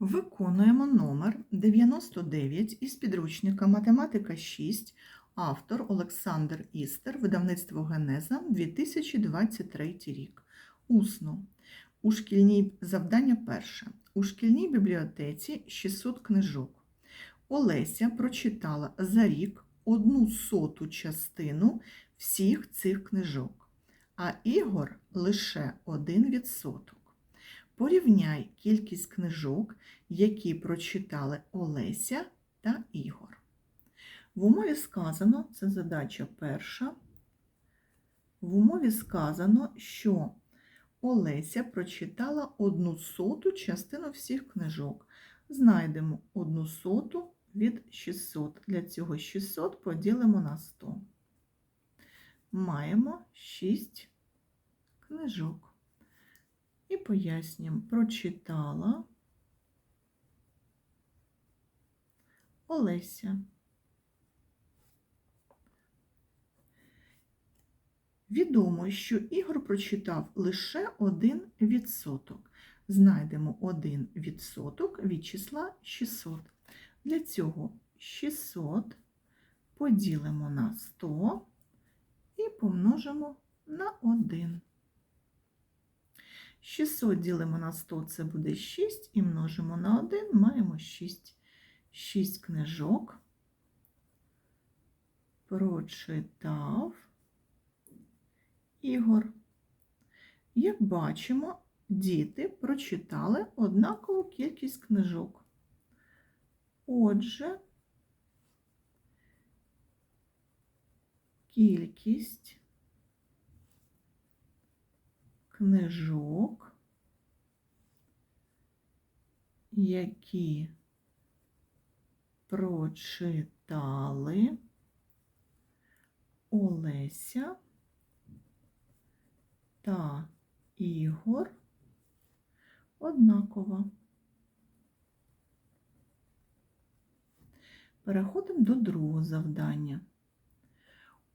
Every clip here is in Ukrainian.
Виконуємо номер 99 із підручника Математика 6, автор Олександр Істер, видавництво Генеза, 2023 рік. Усно. У шкільній завдання перше. У шкільній бібліотеці 600 книжок. Олеся прочитала за рік одну соту частину всіх цих книжок, а Ігор лише один відсоток. Порівняй кількість книжок, які прочитали Олеся та Ігор. В умові сказано, це задача перша. В умові сказано, що Олеся прочитала одну соту частину всіх книжок. Знайдемо одну соту від 600. Для цього 600 поділимо на 100. Маємо 6 книжок. І пояснюємо, прочитала Олеся. Відомо, що Ігор прочитав лише один відсоток. Знайдемо один відсоток від числа 600. Для цього 600 поділимо на 100 і помножимо на 1. 600 ділимо на 100, це буде 6, і множимо на 1, маємо 6. 6 книжок. Прочитав Ігор. Як бачимо, діти прочитали однакову кількість книжок. Отже, кількість книжок, які прочитали Олеся та Ігор однаково. Переходимо до другого завдання.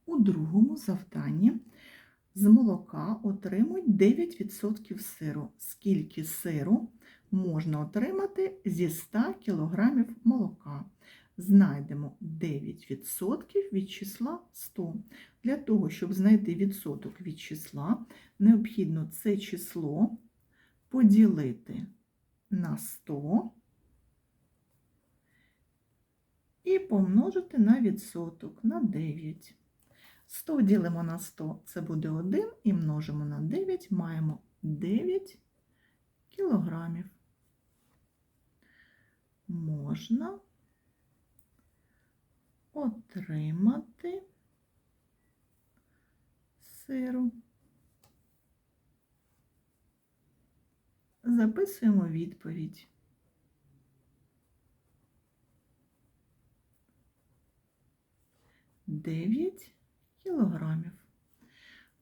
У другому завданні з молока отримують 9% сиру. Скільки сиру можна отримати зі 100 кг молока? Знайдемо 9% від числа 100. Для того, щоб знайти відсоток від числа, необхідно це число поділити на 100 і помножити на відсоток на 9. 100 ділимо на 100, це буде 1, і множимо на 9, маємо 9 кілограмів. Можна отримати сиру. Записуємо відповідь. Дев'ять кілограмів.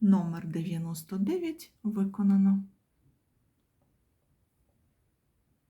Номер 99 виконано.